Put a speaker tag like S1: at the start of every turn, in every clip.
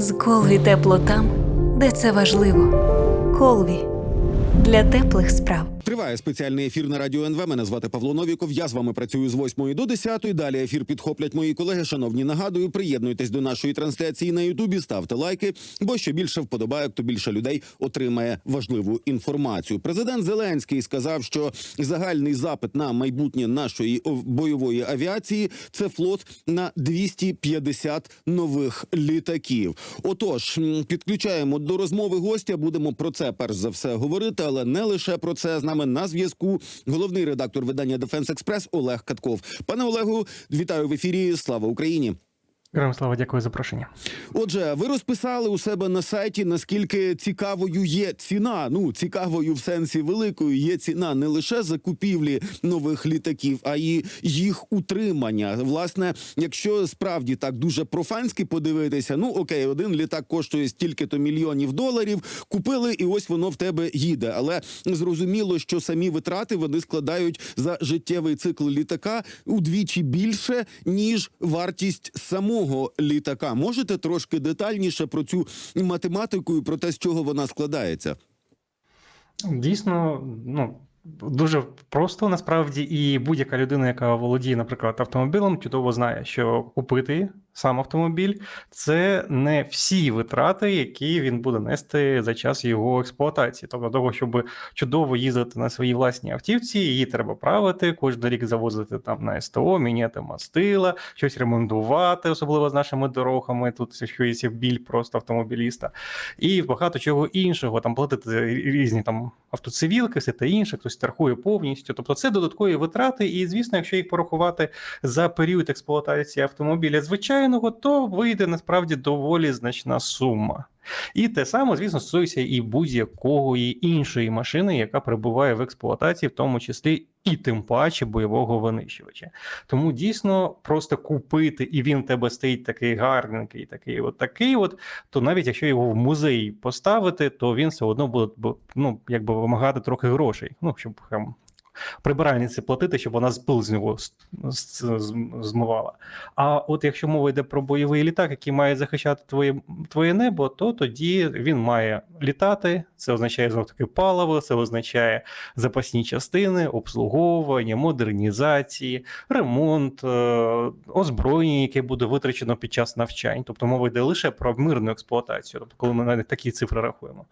S1: З Колві тепло там, де це важливо. Колві для теплих справ.
S2: Триває спеціальний ефір на радіо НВ. Мене звати Павло Новіков. Я з вами працюю з 8 до 10. Далі ефір підхоплять мої колеги. Шановні, нагадую, приєднуйтесь до нашої трансляції на Ютубі, ставте лайки, бо що більше вподобайок, то більше людей отримає важливу інформацію. Президент Зеленський сказав, що загальний запит на майбутнє нашої бойової авіації це флот на 250 нових літаків. Отож, підключаємо до розмови гостя. Будемо про це перш за все говорити, але не лише про це. З нами на зв'язку головний редактор видання Дефенс Експрес Олег Катков. Пане Олегу, вітаю в ефірі. Слава Україні!
S3: Слава, дякую за запрошення.
S2: Отже, ви розписали у себе на сайті, наскільки цікавою є ціна. Ну цікавою в сенсі великою є ціна не лише закупівлі нових літаків, а й їх утримання. Власне, якщо справді так дуже профанськи подивитися, ну окей, один літак коштує стільки-то мільйонів доларів. Купили, і ось воно в тебе їде. Але зрозуміло, що самі витрати вони складають за життєвий цикл літака удвічі більше ніж вартість самого літака. Можете трошки детальніше про цю математику і про те, з чого вона складається?
S3: Дійсно, ну. Дуже просто насправді, і будь-яка людина, яка володіє, наприклад, автомобілем, чудово знає, що купити сам автомобіль це не всі витрати, які він буде нести за час його експлуатації. Тобто, того, щоб чудово їздити на своїй власній автівці, її треба правити, кожен рік завозити там на СТО, міняти мастила, щось ремонтувати, особливо з нашими дорогами. Тут що є біль просто автомобіліста, і багато чого іншого. Там платити різні там автоцивілки, все те інше, хтось страхує повністю. Тобто це додаткові витрати, і звісно, якщо їх порахувати за період експлуатації автомобіля звичайного, то вийде насправді доволі значна сума. І те саме, звісно, стосується і будь-якої іншої машини, яка перебуває в експлуатації, в тому числі і тим паче бойового винищувача. Тому дійсно просто купити, і він в тебе стоїть такий гарненький, такий от такий, от, то навіть якщо його в музей поставити, то він все одно буде ну, якби вимагати трохи грошей. Ну, щоб там прибиральниці платити, щоб вона пил з нього змивала. А от якщо мова йде про бойовий літак, який має захищати твоє, твоє небо, то тоді він має літати. Це означає знов таки паливо, це означає запасні частини, обслуговування, модернізації, ремонт, е, озброєння, яке буде витрачено під час навчань. Тобто мова йде лише про мирну експлуатацію, тобто коли ми навіть такі цифри рахуємо.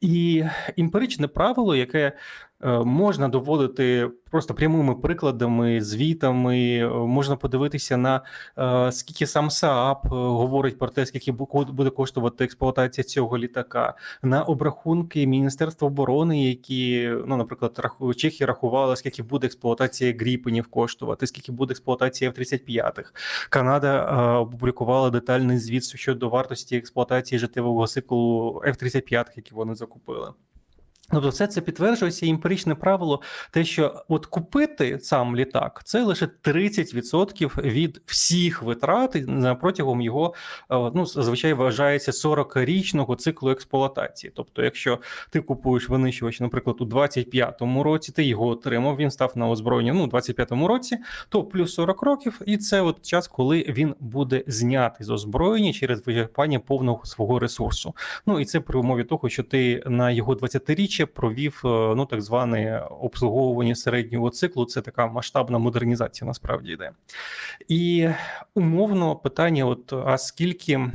S3: І імперичне правило, яке можна доводити просто прямими прикладами, звітами, е, можна подивитися на е, скільки сам СААП е, говорить про те, скільки бу- буде коштувати експлуатація цього літака, на обрахунки Міністерства оборони, які, ну, наприклад, раху- Чехія рахувала, скільки буде експлуатація Гріпенів коштувати, скільки буде експлуатація F-35. Канада е, опублікувала детальний звіт щодо вартості експлуатації життєвого циклу F-35, які вони закупили. Тобто, все це підтверджується і емпіричне правило, те, що от купити сам літак це лише 30% від всіх витрат протягом його е, ну зазвичай вважається 40-річного циклу експлуатації. Тобто, якщо ти купуєш винищувач, наприклад, у 25-му році, ти його отримав, він став на озброєння ну, у 25-му році, то плюс 40 років, і це от час, коли він буде знятий з озброєння через вичерпання повного свого ресурсу. Ну і це при умові того, що ти на його 20-річчя провів е, ну так зване обслуговування середнього циклу. Це така масштабна модернізація, насправді йде. І умовно питання: от а скільки.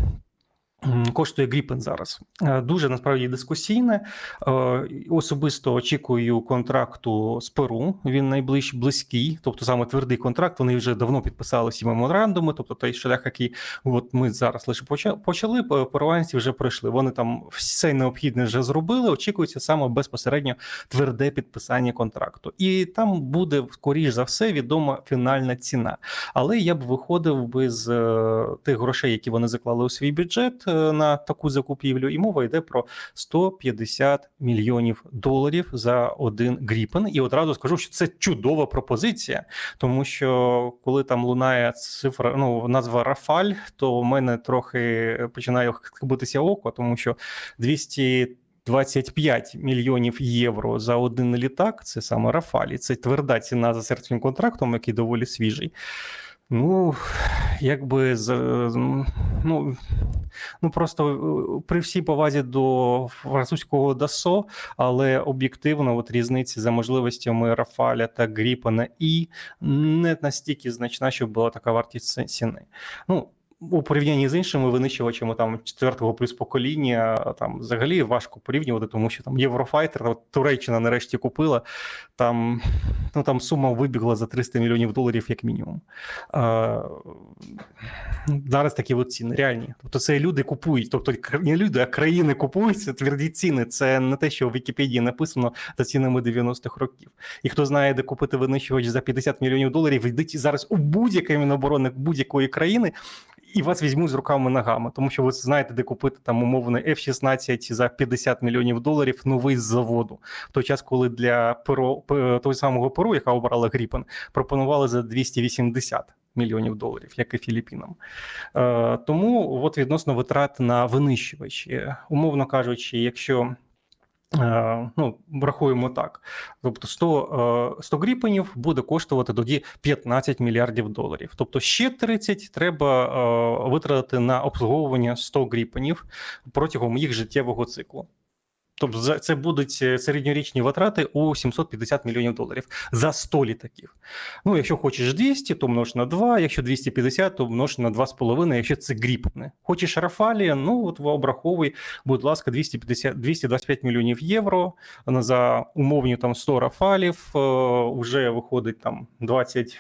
S3: Коштує Гріпен зараз Е, дуже насправді дискусійне. Е, Особисто очікую контракту з Перу. Він найближчий близький, тобто саме твердий контракт. Вони вже давно підписали всі меморандуми. Тобто той шлях, який от ми зараз лише поча- почали. пе- Перуанці вже пройшли. Вони там все необхідне вже зробили. Очікується саме безпосередньо тверде підписання контракту, і там буде скоріш за все відома фінальна ціна. Але я б виходив би з е, тих грошей, які вони заклали у свій бюджет на таку закупівлю, і мова йде про 150 мільйонів доларів за один Гріпен. І одразу скажу, що це чудова пропозиція, тому що коли там лунає цифра, ну назва Рафаль, то у мене трохи починає битися око, тому що 200 25 мільйонів євро за один літак. Це саме Рафалі. Це тверда ціна за серцевим контрактом, який доволі свіжий. Ну, якби з ну, ну просто е, при всій повазі до французького ДАСО, але об'єктивно, от різниці за можливостями Рафаля та Гріпана і не настільки значна, щоб була така вартість ціни. Ну, у порівнянні з іншими винищувачами там четвертого плюс покоління, там взагалі важко порівнювати, тому що там Єврофайтер, от Туреччина нарешті купила. Там ну там сума вибігла за 300 мільйонів доларів, як мінімум. А, Зараз такі от ціни реальні. Тобто це люди купують, тобто не люди, а країни купують це тверді ціни. Це не те, що в Вікіпедії написано за цінами 90-х років. І хто знає, де купити винищувач за 50 мільйонів доларів, йдіть зараз у будь-який міноборони будь-якої країни і вас візьмуть з руками ногами, тому що ви знаєте, де купити там умовний F-16 за 50 мільйонів доларів новий з заводу. В той час, коли для перо того самого Перу, яка обрала Гріпен, пропонували за 280 мільйонів доларів, як і Філіппінам. Е, Тому от відносно витрат на винищувачі, умовно кажучи, якщо ну, рахуємо так. Тобто 100 100 е, гріпенів буде коштувати тоді 15 мільярдів доларів. Тобто ще 30 треба е, витратити на обслуговування 100 гріпенів протягом їх життєвого циклу. Тобто це будуть е, середньорічні витрати у 750 мільйонів доларів за 100 літаків. Ну, якщо хочеш 200, то множ на 2, якщо 250, то множ на 2,5, якщо це гріпне. Хочеш Рафалі, ну от обраховуй, будь ласка, 250, 225 мільйонів євро за умовні там 100 рафалів, вже виходить там 20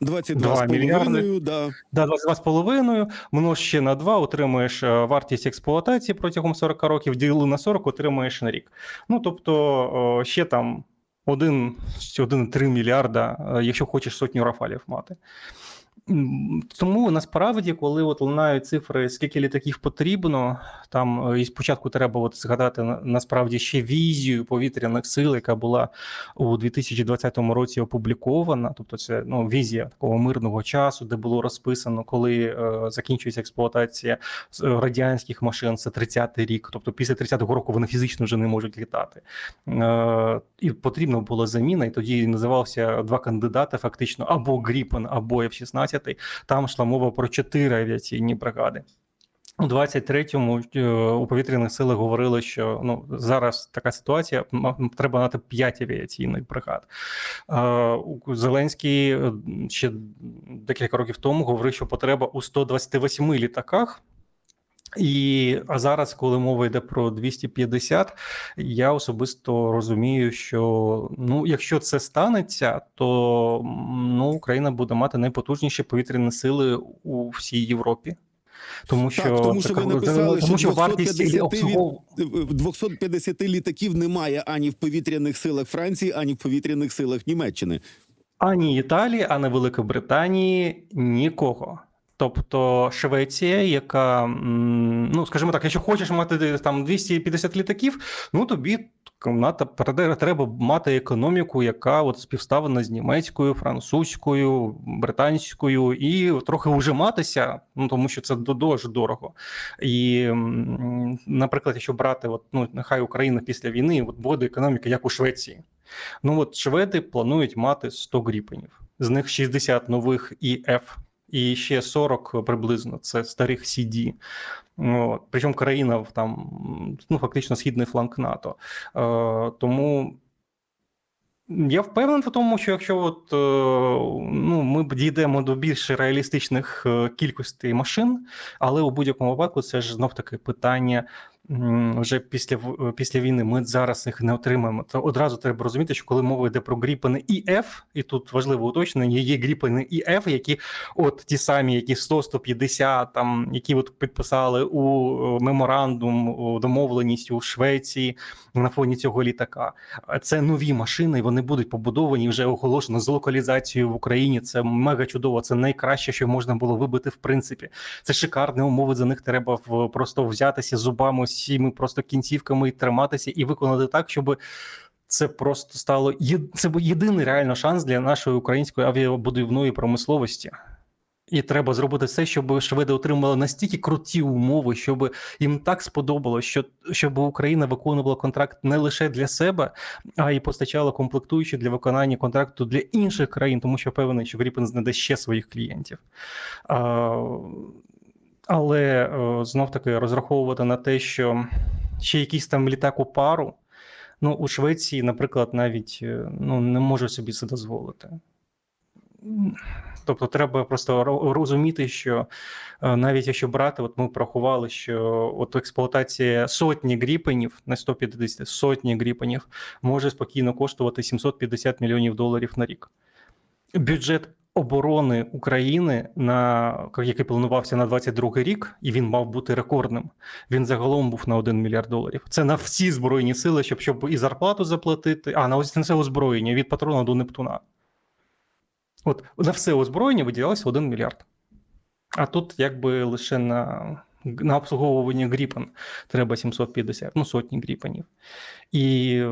S2: 22 мільярди. Да.
S3: Да, 22,5, множ ще на 2, отримуєш е, вартість експлуатації протягом 40 років, діли на 40, отримуєш на рік. Ну, тобто, ще там 1,3 мільярда, е, якщо хочеш сотню рафалів мати. Тому насправді, коли от лунають цифри, скільки літаків потрібно, там е, і спочатку треба от згадати насправді ще візію повітряних сил, яка була у 2020 році опублікована. Тобто, це ну візія такого мирного часу, де було розписано, коли е, закінчується експлуатація е, радянських машин. Це 30-й рік. Тобто, після 30-го року вони фізично вже не можуть літати. Е, І потрібна була заміна. І тоді називався два кандидати: фактично або Гріпен, або F-16. 20 там йшла мова про чотири авіаційні бригади. У 23-му е, у повітряних силах говорили, що ну зараз така ситуація, треба нати 5 авіаційних бригад. Зеленський е, ще декілька років тому говорив, що потреба у 128 літаках. І а зараз, коли мова йде про 250, я особисто розумію, що ну, якщо це станеться, то ну Україна буде мати найпотужніші повітряні сили у всій Європі. Тому що
S2: так, тому що ви написали, тому, що, що вартість
S3: обслугов...
S2: 250 літаків немає ані в повітряних силах Франції, ані в повітряних силах Німеччини,
S3: ані Італії, ані Великобританії нікого. Тобто Швеція, яка ну скажімо так, якщо хочеш мати там 250 літаків, ну тобі треба мати економіку, яка от співставлена з німецькою, французькою, британською, і трохи ужиматися, ну тому що це дуже дорого. І, наприклад, якщо брати, от ну нехай Україна після війни, от буде економіка, як у Швеції. Ну от шведи планують мати 100 гріпенів, з них 60 нових ІФ і ще 40 приблизно це старих CD. От. Причому країна там ну фактично східний фланг НАТО. Е, Тому. Я впевнений в тому, що якщо от, е, ну, ми дійдемо до більш реалістичних е, кількостей машин, але у будь-якому випадку це ж знов таки питання вже після після війни ми зараз їх не отримаємо. То одразу треба розуміти, що коли мова йде про гріпени ІФ, і тут важливо уточнення, є гріпени ІФ, які от ті самі, які 100-150, там які от підписали у е, меморандум у домовленість у Швеції на фоні цього літака. Це нові машини, і вони будуть побудовані вже оголошено з локалізацією в Україні. Це мега чудово. Це найкраще, що можна було вибити в принципі. Це шикарні умови. За них треба просто взятися зубами всіми просто кінцівками триматися і виконати так, щоб це просто стало це був єдиний реально шанс для нашої української авіабудівної промисловості. І треба зробити все, щоб шведи отримали настільки круті умови, щоб їм так сподобалось, що щоб Україна виконувала контракт не лише для себе, а й постачала комплектуючі для виконання контракту для інших країн, тому що певний, що Гріпен знайде ще своїх клієнтів. А, але знов таки розраховувати на те, що ще якийсь там літак у пару. Ну, у Швеції, наприклад, навіть е, ну, не може собі це дозволити. Тобто, треба просто розуміти, що е, навіть якщо брати, от ми порахували, що от експлуатація сотні гріпенів, не 150, сотні гріпенів, може спокійно коштувати 750 мільйонів доларів на рік. Бюджет оборони України, на який планувався на 22 рік, і він мав бути рекордним. Він загалом був на 1 мільярд доларів. Це на всі збройні сили, щоб щоб і зарплату заплатити, а на ось це озброєння від патрона до Нептуна. От на все озброєння виділялося 1 мільярд. А тут якби лише на на обслуговування Гріпен треба 750, ну сотні Гріпенів. І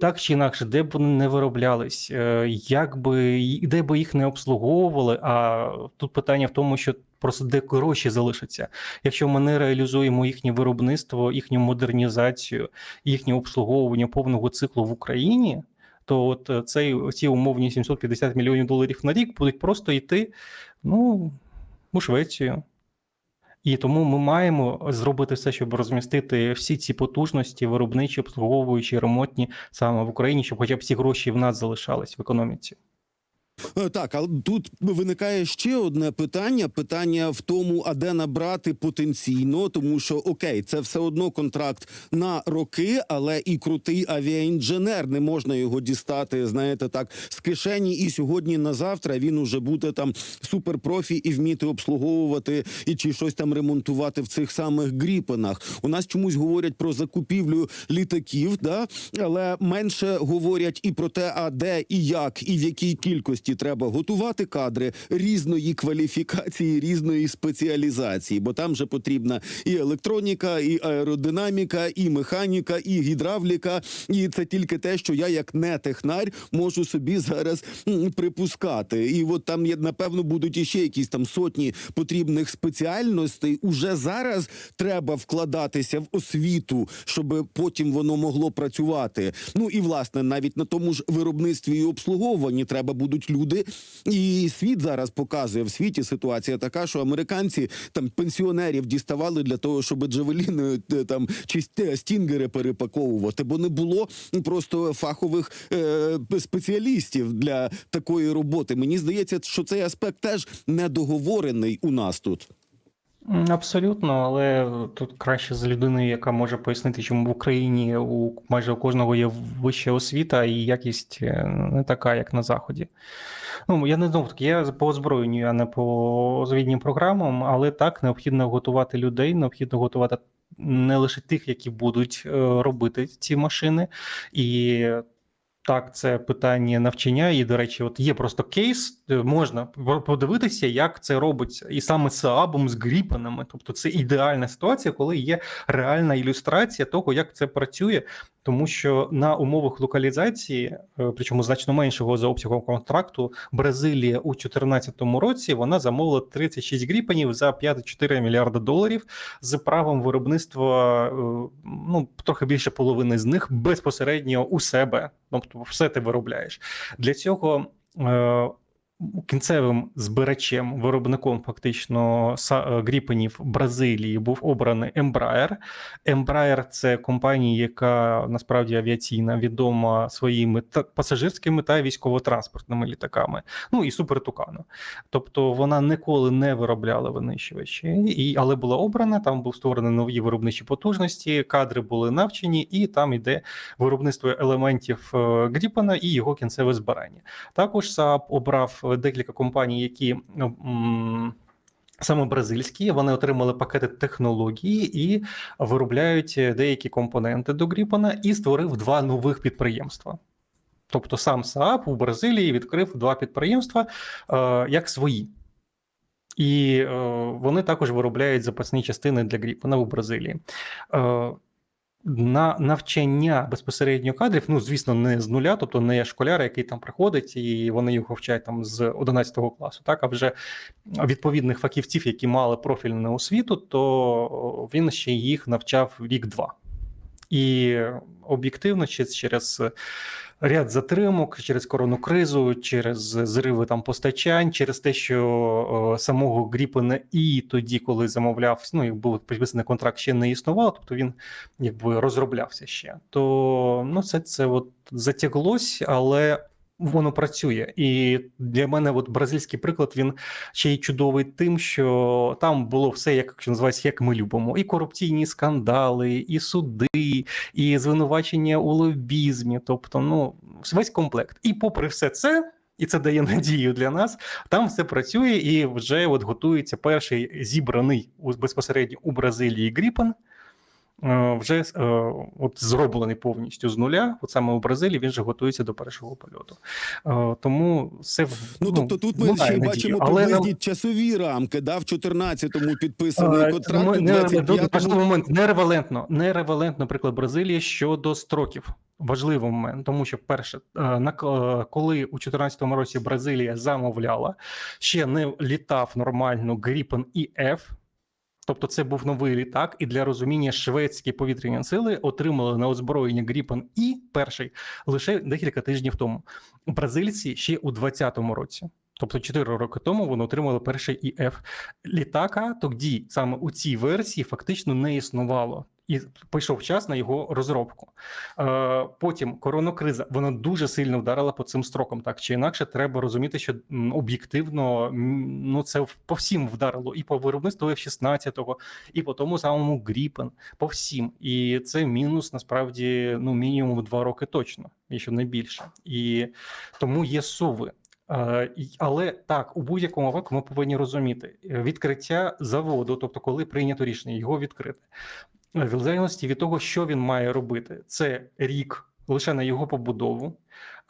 S3: так чи інакше, де б вони не вироблялись, е, як би, де б їх не обслуговували, а тут питання в тому, що просто де гроші залишаться. Якщо ми не реалізуємо їхнє виробництво, їхню модернізацію, їхнє обслуговування повного циклу в Україні, то от е, цей ці умовні 750 мільйонів доларів на рік будуть просто йти ну, у Швецію. І тому ми маємо зробити все, щоб розмістити всі ці потужності, виробничі, обслуговуючі, ремонтні саме в Україні, щоб хоча б ці гроші в нас залишались в економіці.
S2: Е, так, але тут виникає ще одне питання: питання в тому, а де набрати потенційно, тому що окей, це все одно контракт на роки, але і крутий авіаінженер не можна його дістати. Знаєте, так з кишені, і сьогодні на завтра він уже буде там суперпрофі і вміти обслуговувати і чи щось там ремонтувати в цих самих гріпенах. У нас чомусь говорять про закупівлю літаків, да але менше говорять і про те, а де і як, і в якій кількості області треба готувати кадри різної кваліфікації, різної спеціалізації, бо там же потрібна і електроніка, і аеродинаміка, і механіка, і гідравліка. І це тільки те, що я, як не технарь, можу собі зараз припускати. І от там напевно будуть іще якісь там сотні потрібних спеціальностей. Уже зараз треба вкладатися в освіту, щоб потім воно могло працювати. Ну і власне навіть на тому ж виробництві і обслуговуванні треба будуть люди люди, і світ зараз показує в світі ситуація така, що американці там пенсіонерів діставали для того, щоб джавеліни е, там чи стінгери перепаковувати, бо не було просто фахових е, спеціалістів для такої роботи. Мені здається, що цей аспект теж недоговорений у нас тут.
S3: Абсолютно, але тут краще з людиною, яка може пояснити, чому в Україні у майже у кожного є вища освіта і якість е, не така, як на Заході. Ну, я не знову таки, я по озброєнню, а не по звіднім програмам, але так необхідно готувати людей, необхідно готувати не лише тих, які будуть е, робити ці машини, і так, це питання навчання, і, до речі, от є просто кейс, е, можна подивитися, як це робиться, і саме з абом з гріпанами. Тобто, це ідеальна ситуація, коли є реальна ілюстрація того, як це працює тому що на умовах локалізації, е, причому значно меншого за обсягом контракту, Бразилія у 2014 році вона замовила 36 гріпенів за 5,4 мільярда доларів з правом виробництва е, ну трохи більше половини з них безпосередньо у себе. Тобто, все ти виробляєш для цього. Кінцевим збирачем, виробником фактично е, гріпенів Бразилії був обраний Embraer. Embraer – це компанія, яка насправді авіаційна, відома своїми пасажирськими та військово-транспортними літаками. Ну і супертукану. Тобто вона ніколи не виробляла винищувачі, і, але була обрана. Там був створений нові виробничі потужності, кадри були навчені, і там йде виробництво елементів е, Гріпена і його кінцеве збирання. Також Saab обрав декілька компаній, які ну, Саме бразильські вони отримали пакети технології і виробляють деякі компоненти до Гріпана і створив два нових підприємства. Тобто сам СААП у Бразилії відкрив два підприємства е, як свої. І е, вони також виробляють запасні частини для Гріпана у Бразилії. Е, на навчання безпосередньо кадрів, ну звісно, не з нуля, тобто не школяр, який там приходить, і вони його вчать там з 11 класу, так а вже відповідних фахівців, які мали профільну освіту, то він ще їх навчав рік-два. І об'єктивно, чи через ряд затримок, через корону кризу, через зриви там постачань, через те, що самого Гріпена і тоді, коли замовляв, ну як був підписаний контракт, ще не існувало, тобто він якби розроблявся ще. То ну це це от затяглось, але. Воно працює, і для мене, от бразильський приклад, він ще й чудовий тим, що там було все, як що називається, як ми любимо: і корупційні скандали, і суди, і звинувачення у лобізмі. Тобто, ну весь комплект. І попри все це. І це дає надію для нас. Там все працює, і вже от готується перший зібраний у безпосередньо у Бразилії Гріпен. Е, Вже е, от зроблений повністю з нуля. От саме у Бразилії він вже готується до першого польоту. Е, Тому все в-
S2: Ну тобто тут ми ще й бачимо
S3: Але нам-
S2: приблизні часові рамки. Да, в 14-му підписаний контракт,
S3: ну,
S2: у
S3: не- не-
S2: 25-му
S3: момент неревалентно. Неревалентно, приклад Бразилії щодо строків. Важливий момент, тому що перше, на коли у 2014 році Бразилія замовляла, ще не літав нормально Gripen EF, Тобто це був новий літак, і для розуміння шведські повітряні сили отримали на озброєння Gripen І перший лише декілька тижнів тому. Бразильці ще у 2020 році. Тобто 4 роки тому вони отримали перший ІФ літака. Тоді саме у цій версії фактично не існувало. І прийшов час на його розробку. Е, потім коронакриза вона дуже сильно вдарила по цим строкам. Так чи інакше, треба розуміти, що об'єктивно ну це по всім вдарило, і по виробництву F-16, і по тому самому Гріпен, по всім. І це мінус насправді ну мінімум два роки точно, якщо не більше. І тому є суви. Е, Але так, у будь-якому випадку ми повинні розуміти е, відкриття заводу, тобто коли прийнято рішення його відкрити, в залежності від того, що він має робити, це рік лише на його побудову,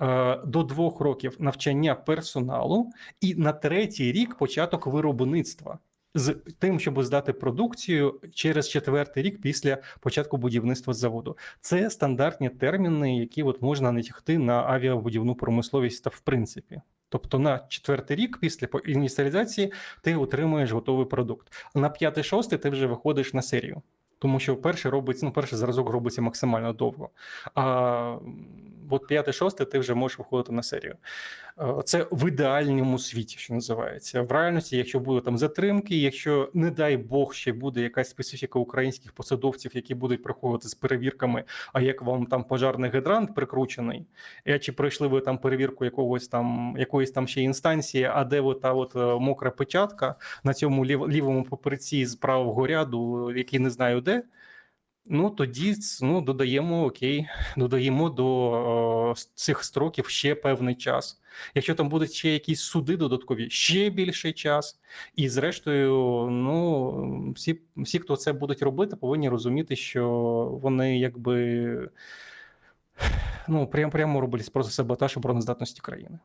S3: е, до двох років навчання персоналу, і на третій рік початок виробництва. З тим, щоб здати продукцію через четвертий рік після початку будівництва заводу, це стандартні терміни, які от можна натягти на авіабудівну промисловість та в принципі. Тобто на четвертий рік після ініціалізації ти отримуєш готовий продукт. На п'ятий-шостий ти вже виходиш на серію. Тому що перший робиться, ну, перший зразок робиться максимально довго. А от п'ятий, шостий ти вже можеш виходити на серію. Е, Це в ідеальному світі, що називається. В реальності, якщо будуть там затримки, якщо, не дай Бог, ще буде якась специфіка українських посадовців, які будуть приходити з перевірками, а як вам там пожарний гідрант прикручений, а чи пройшли ви там перевірку якогось там якоїсь там ще інстанції, а де от та от е, мокра печатка на цьому лів, лівому папірці з правого ряду, який не знаю де. Ну тоді ну, додаємо окей, додаємо до о, цих строків ще певний час. Якщо там будуть ще якісь суди додаткові, ще більший час. І зрештою, ну всі, всі, хто це будуть робити, повинні розуміти, що вони якби ну прямо прямо роблять просто саботаж обороноздатності країни.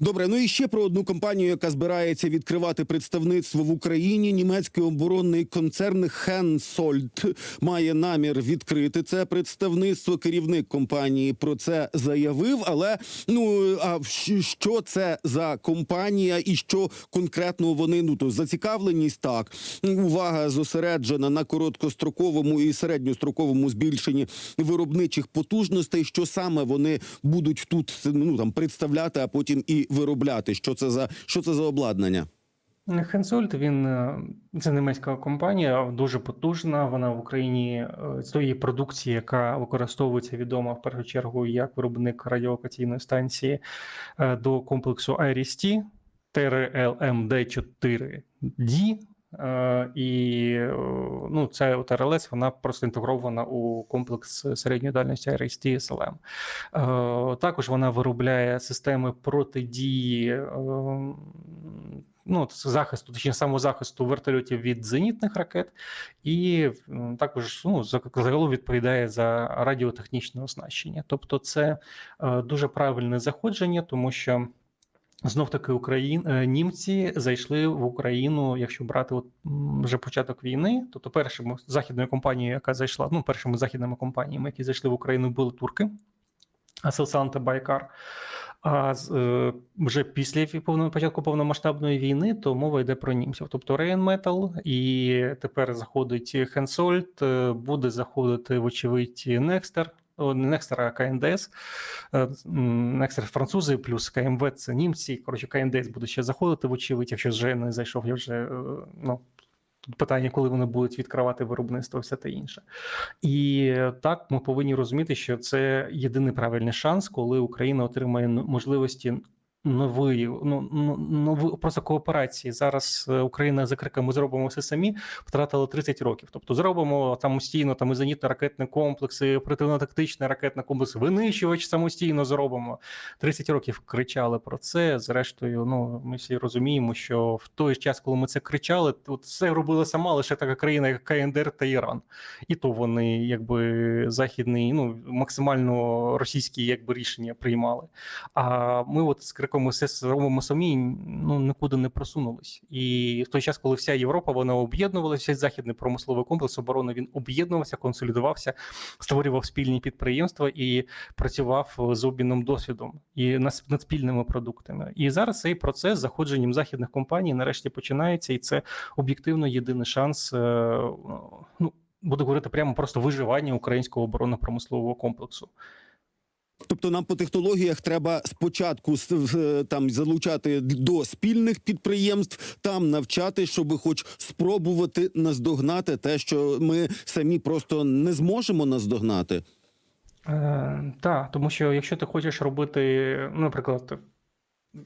S2: Добре, ну і ще про одну компанію, яка збирається відкривати представництво в Україні. Німецький оборонний концерн Hensoldt має намір відкрити це представництво. Керівник компанії про це заявив. Але ну а що це за компанія і що конкретно вони ну то зацікавленість так. Увага зосереджена на короткостроковому і середньостроковому збільшенні виробничих потужностей. Що саме вони будуть тут ну там представляти, а потім і виробляти. Що це за що це за обладнання?
S3: Хенсольд він е, це німецька компанія, дуже потужна. Вона в Україні е, з тої продукції, яка використовується відома в першу чергу як виробник радіолокаційної станції е, до комплексу IRIS-T, TRLMD4D. Е, І е, ну, ця от РЛС вона просто інтегрована у комплекс середньої дальності IRIS-T SLM. Е, Також вона виробляє системи протидії е, ну, захисту, точніше самозахисту вертольотів від зенітних ракет, і також ну, загалом відповідає за радіотехнічне оснащення. Тобто, це е, дуже правильне заходження, тому що. Знов таки Україн... е, німці зайшли в Україну, якщо брати от вже початок війни, тобто першими західною компанією, яка зайшла, ну першими західними компаніями, які зайшли в Україну, були турки, Аселсан та Байкар. А е, вже після ві- початку повномасштабної війни, то мова йде про німців. Тобто Rheinmetall, і тепер заходить е, буде заходити, вочевидь, Nexter, а КНДС. Е, французи плюс КМВ це німці. Коротше, КНДС буде ще заходити, в очевидь, якщо вже не зайшов, я вже е, ну. Тут питання, коли вони будуть відкривати виробництво, все те інше. І так ми повинні розуміти, що це єдиний правильний шанс, коли Україна отримає можливості нової, ну, ну нови просто кооперації. Зараз е, Україна за криками зробимо все самі, втратила 30 років. Тобто зробимо самостійно там і зенітно-ракетні комплекси, оперативно-тактичний ракетний комплекс, винищувач самостійно зробимо. 30 років кричали про це. Зрештою, ну ми всі розуміємо, що в той час, коли ми це кричали, от це робила сама лише така країна, як КНДР та Іран. І то вони, якби західний, ну максимально російські якби рішення приймали. А ми, от з криком все зробимо самі, ну нікуди не просунулись. І в той час, коли вся Європа вона об'єднувалася, західний промисловий комплекс оборони він об'єднувався, консолідувався, створював спільні підприємства і працював з обміном досвідом і над спільними продуктами. І зараз цей процес заходженням західних компаній нарешті починається, і це об'єктивно єдиний шанс. е, Ну буду говорити прямо просто виживання українського оборонно-промислового комплексу.
S2: Тобто нам по технологіях треба спочатку там залучати до спільних підприємств, там навчати, щоб хоч спробувати наздогнати те, що ми самі просто не зможемо наздогнати.
S3: Е, так, тому що якщо ти хочеш робити, ну, наприклад,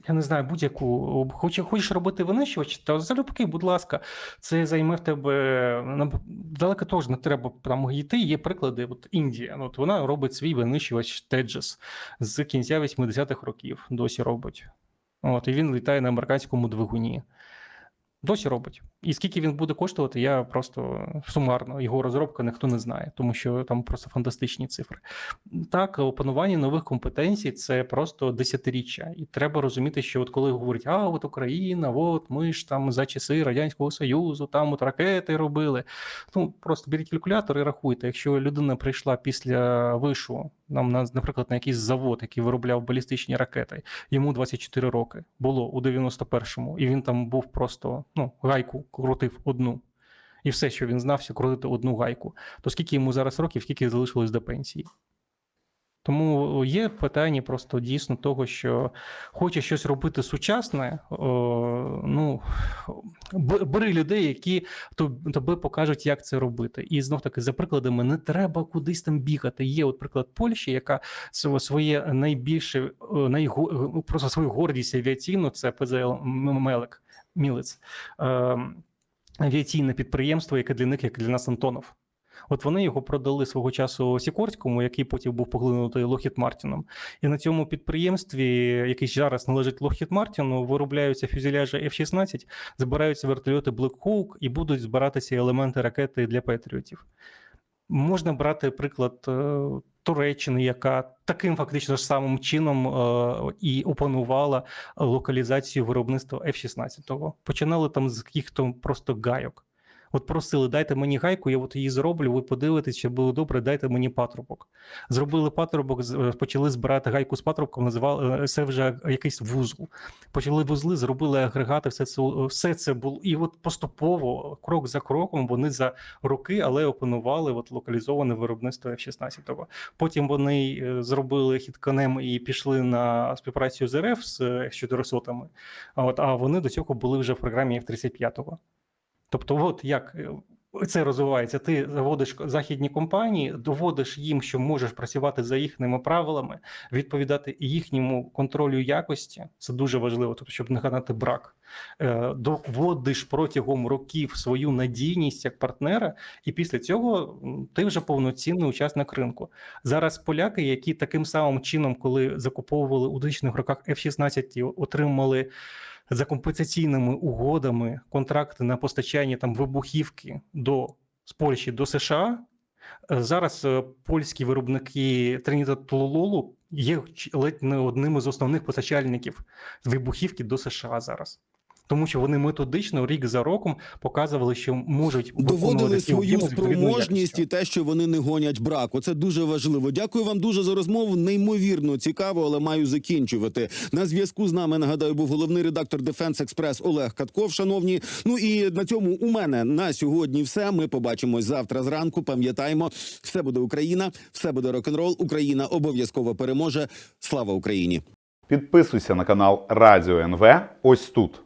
S3: я не знаю, будь-яку, хоч, хочеш робити винищувач, то залюбки, будь ласка, це займе в тебе далеко теж не треба там йти. Є приклади. От Індія, ну, от вона робить свій винищувач Теджес з кінця 80-х років. Досі робить. От, і він літає на американському двигуні. Досі робить. І скільки він буде коштувати, я просто сумарно його розробка ніхто не знає, тому що там просто фантастичні цифри. Так, опанування нових компетенцій це просто десятиріччя. І треба розуміти, що от коли говорять, а от Україна, от ми ж там за часи Радянського Союзу, там от ракети робили. Ну просто беріть калькулятор і рахуйте. Якщо людина прийшла після вишу, нам на, наприклад, на якийсь завод, який виробляв балістичні ракети, йому 24 роки було у 91-му, і він там був просто ну, гайку крутив одну. І все, що він знав, це крутити одну гайку. То скільки йому зараз років, скільки залишилось до пенсії? Тому є питання просто дійсно того, що хоче щось робити сучасне, о, ну бери людей, які тоб- тобі покажуть, як це робити. І знов таки, за прикладами, не треба кудись там бігати. Є от приклад Польщі, яка сво- своє найбільше, найго, просто свою гордість авіаційну, це ПЗЛ Мелек, Мілець. Ем, авіаційне підприємство, яке для них, як для нас Антонов. От вони його продали свого часу Сікорському, який потім був поглинутий Лохід Мартіном. І на цьому підприємстві, який зараз належить Лохід Мартіну, виробляються фюзеляжі F-16, збираються вертольоти Black Hawk і будуть збиратися елементи ракети для Петріотів. Можна брати приклад е, Туреччини, яка таким фактично ж самим чином е, і опанувала локалізацію виробництва F-16. Починали там з яких-то просто гайок. От просили, дайте мені гайку, я от її зроблю, ви подивитесь, чи було добре, дайте мені патрубок. Зробили патрубок, е, почали збирати гайку з патрубком, називали е, це вже якийсь вузол. Почали вузли, зробили агрегати, все це все це було. І от поступово, крок за кроком, вони за роки, але опанували от локалізоване виробництво F-16. Потім вони е, зробили хід конем і пішли на співпрацю з РФ з е, F-400, а от а вони до цього були вже в програмі F-35. Тобто, от як е, це розвивається. Ти заводиш західні компанії, доводиш їм, що можеш працювати за їхніми правилами, відповідати їхньому контролю якості. Це дуже важливо, тобто, щоб не гадати брак. Е, Доводиш протягом років свою надійність як партнера, і після цього ти вже повноцінний учасник ринку. Зараз поляки, які таким самим чином, коли закуповували у 2000-х роках F-16, отримали за компенсаційними угодами контракти на постачання там вибухівки до з Польщі до США. Е, Зараз е, польські виробники Триніта Толололу є ледь не одним із основних постачальників вибухівки до США зараз. Тому що вони методично рік за роком показували, що можуть
S2: Доводили свою спроможність і те, що вони не гонять браку. Це дуже важливо. Дякую вам дуже за розмову. Неймовірно цікаво, але маю закінчувати. На зв'язку з нами нагадаю, був головний редактор Defense Express Олег Катков. Шановні. Ну і на цьому у мене на сьогодні все. Ми побачимось завтра зранку. Пам'ятаємо, все буде Україна, все буде рок-н-рол. Україна обов'язково переможе. Слава Україні!
S4: Підписуйся на канал Радіо НВ ось тут.